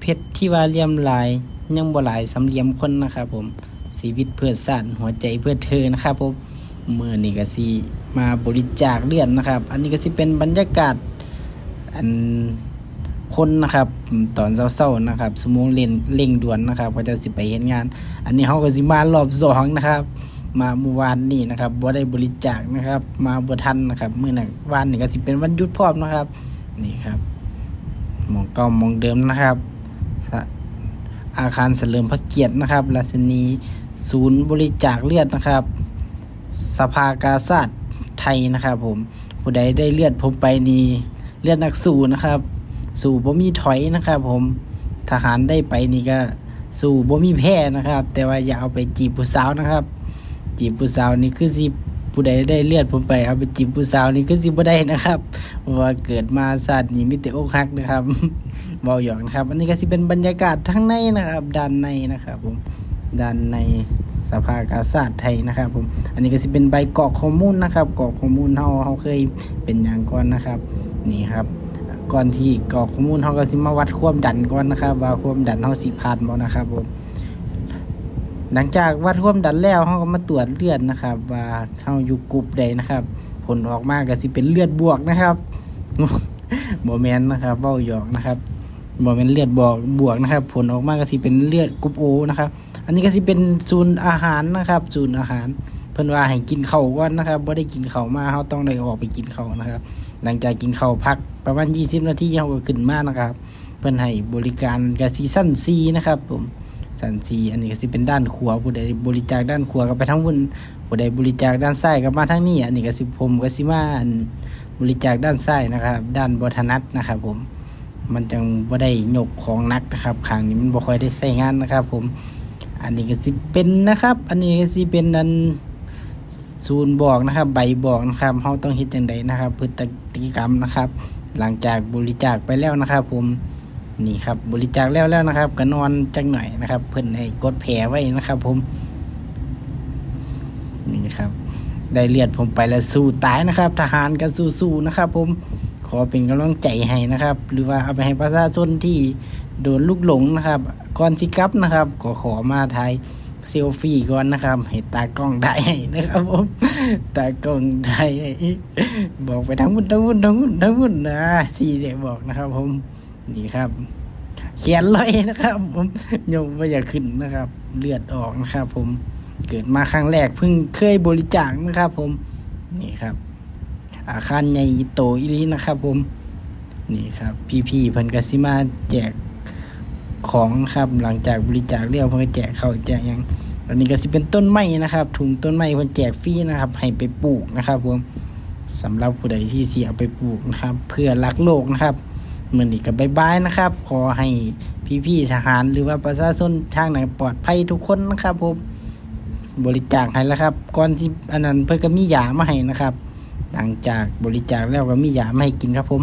เพชรที่ว่าเลี่ยมลายยังบ่หลายสำเหลี่ยมคนนะครับผมชีวิตเพื่อชาติหัวใจเพื่อเธอนะครับผมเมื่อนี้ก็สิมาบริจาคเลือดนะครับ อันนี้ก็สิเป็นบรรยากาศอันคนนะครับตอนเศร้าๆนะครับสมองเล่นเร่งด่วนนะครับก็จะสิไปเห็นงาน อันนี้เขาก็สิมารอบสองนะครับ มาเมื่อวานนี้นะครับบ่ได้บริจาคนะครับ มาบ่ทันนะครับเมื้อนั้นวานนี้ก็สิเป็นวันหยุดพร้อมนะครับ นี่ครับมองเก่าหมองเดิมนะครับ อาคารเสริมพระเกียรตินะครับราชนีศูนย์บริจาคเลือดนะครับ สภากาชาดไทยนะครับ ผมผู้ใดได้เลือดผมไปนี่เลือดนักสู้นะครับ สู่บ่มีถอยนะครับ ผมทหารได้ไปนี่ก็สู่บ่มีแพ้นะครับ แต่ว่าอย่าเอาไปจีบผู้สาวนะครับ จีบผู้สาวนี่คือสิ ผู้ใดได้เลือดผมไปเอาไปจีบผู้สาวนี่คือสิบ่ได้นะครับว่าเกิดมาศาสตร์นี้มีแต่อกหักนะครับเบาหยอกนะครับ อันนี้ก็สิเป็นบรรยากาศทั้งในนะครับ ด้านในนะครับ ผมด้านในสภากาชาดไทยนะครับผมอันนี้ก็สิเป็นใบกรอกข้อมูลนะครับกรอกข้อมูลเฮาเฮาเคยเป็นอย่างก่อนนะครับ นี่ครับ ก่อนที่กรอกข้อมูลเฮาก็สิมาวัดความดันก่อนนะครับ ว่าความดันเฮาสิผ่านบ่นะครับผม หลังจากวัดควมดันแล้วเขาก็มาตรวจเลือดนะครับ ว่าเขาอยู่กลุ่มใดนะครับ ผลออกมาก็สิเป็นเลือดบวกนะครับโมเมนนะครับเบ้าหยอกนะครับโมเมนเลือดบวกบวกนะครับ ผลออกมาก็สิเป็นเลือดกรุ๊ปโอนะครับ อันนี้ก็สิเป็นศูนย์อาหารนะครับศูนย์อาหาร เพิ่นว่าให้กินข้าวก่อนนะครับบ่ได้กินข้าวมาเขาต้องได้ออกไปกินข้าวนะครับ หลังจากกินข้าวพักประมาณ 20 นาทีเขาก็ขึ้นมานะครับ เพิ่นให้บริการกซีซั่น4นะครับผม สันซีอันนี้ก็สิเป็นด้านขวาผู้ใดบริจาคด้านขวาก็ไปทั้งวุ่นผู้ใดบริจาคด้านซ้ายก็มาทั้งนี้ อันนี้ก็สิผมก็สิมาอันบริจาคด้านซ้ายนะครับ ด้านบถนัดนะครับผมมันจังบ่ได้ยกของนักนะครับขางนี้มันบ่ค่อยได้ใช้งานนะครับ ผม อันนี้ก็สิเป็นนะครับ อันนี้ก็สิเป็นอันศูนย์บอกนะครับ ใบบอกนะครับเฮาต้องเฮ็ดจังไดนะครับ พฤติกรรมนะครับ หลังจากบริจาคไปแล้วนะครับ ผม นี่ครับบริจาคแล้วแล้วนะครับก็นอนจังหน่อยนะครับ เพิ่นให้กดแผลไว้นะครับ ผม นี่ครับ ได้เลือดผมไปแล้วสู้ตายนะครับ ทหารก็สู้ๆนะครับ ผมขอเป็นกำลังใจให้นะครับ หรือว่าเอาไปให้ประชาชนที่โดนลูกหลงนะครับก่อนสิกลับนะครับก็ขอมาถ่ายเซลฟี่ก่อนนะครับให้ตากล้องได้ให้นะครับผมตากล้องได้บอกไปทั้งหมดทั้งหมดทั้งหมดทั้งหมดนะสี่เด็กบอกนะครับผม นี่ครับเขียนลอยนะครับ ผมโยมว่อย่าขึ้นนะครับ เลือดออกนะครับ ผมเกิดมาครั้งแรกเพิ่งเคยบริจาคนะครับ ผมนี่ครับ อาคารใหญ่โตอีลีนะครับ ผมนี่ครับ พี่ๆเพิ่นกสิมาแจกของครับหลังจากบริจาคเรียวเพิ่นแจกเข้าแจกยังอันนี้ก็สิเป็นต้นไม้นะครับถุงต้นไม้เพิ่นแจกฟรีนะครับ ให้ไปปลูกนะครับ ผมสำหรับผู้ใดที่เสียไปปลูกนะครับ เพื่อรักโลกนะครับ มือนี้ก็บายบายนะครับ ขอให้พี่ๆทหารหรือว่าประชาชนทางไหนปลอดภัยทุกคนนะครับผมบริจาคให้แล้วครับ ก่อนที่อันนั้นเพิ่นก็มียามาให้นะครับ หลังจากบริจาคแล้วก็มียามาให้กินครับผม